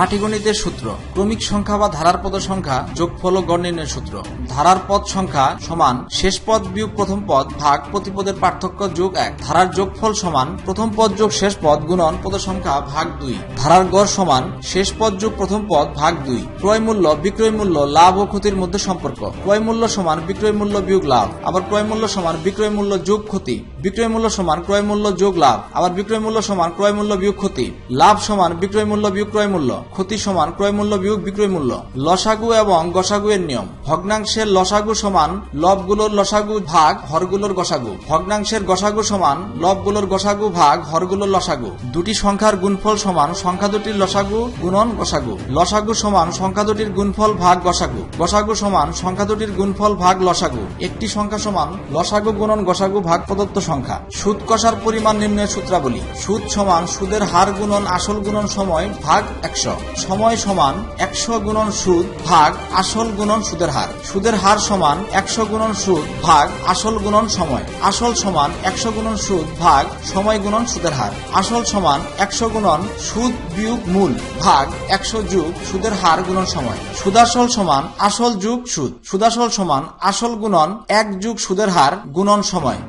পাটিগণিতের সূত্র। ক্রমিক সংখ্যা বা ধারার পদ সংখ্যা যোগফল ও নির্ণয়ের সূত্র। ধারার পদ সংখ্যা সমান শেষ পদ বিয়োগ প্রথম পদ ভাগ প্রতিপদের পার্থক্য যোগ এক। ধারার যোগফল সমান প্রথম পদ যোগ শেষ পদ গুণন পদ সংখ্যা ভাগ দুই। ধারার গড় সমান শেষ পদ যোগ প্রথম পদ ভাগ দুই। ক্রয় মূল্য, বিক্রয় মূল্য, লাভ ও ক্ষতির মধ্যে সম্পর্ক। ক্রয় মূল্য সমান বিক্রয় মূল্য বিয়োগ লাভ। আবার ক্রয় মূল্য সমান বিক্রয় মূল্য যোগ ক্ষতি। বিক্রয় মূল্য সমান ক্রয় মূল্য যোগ লাভ। আবার বিক্রয় মূল্য সমান ক্রয় মূল্য বিয়োগ ক্ষতি। লাভ সমান বিক্রয় মূল্য বিয়োগ ক্রয় মূল্য। ক্ষতি সমান ক্রয় মূল্য বিয়োগ বিক্রয় মূল্য। লসাগু এবং গসাগু এর নিয়ম। ভগ্নাংশের লসাগু সমান লবগুলোর লসাগু ভাগ হরগুলোর গসাগু। ভগ্নাংশের গসাগু সমান লবগুলোর গসাগু ভাগ হরগুলোর লসাগু। দুটি সংখ্যার গুণফল সমান সংখ্যা দুটির লসাগু গুণন গসাগু। লসাগু সমান সংখ্যা দুটির গুণফল ভাগ গসাগু। গসাগু সমান সংখ্যা দুটির গুণফল ভাগ লসাগু। একটি সংখ্যা সমান লসাগু গুণন গসাগু ভাগ প্রদত্ত সংখ্যা। সুদ কষার পরিমাণ নির্ণয়ের সূত্রাবলী। সুদ সমান সুদের হার গুণন আসল গুণন সময় ভাগ একশো। সময় সমান একশো গুণন সুদ ভাগ আসল গুণন সুদের হার। সুদের হার সমান একশো গুণন সুদ ভাগ আসল গুণন সময়। আসল সমান একশো গুণন সুদ ভাগ সময় গুণন সুদের হার। আসল সমান একশো গুণন সুদ বিয়োগ মূল ভাগ একশো যুগ সুদের হার গুণন সময়। সুদাসল সমান আসল যুগ সুদ। সুদাসল সমান আসল গুণন এক যুগ সুদের হার গুণন সময়।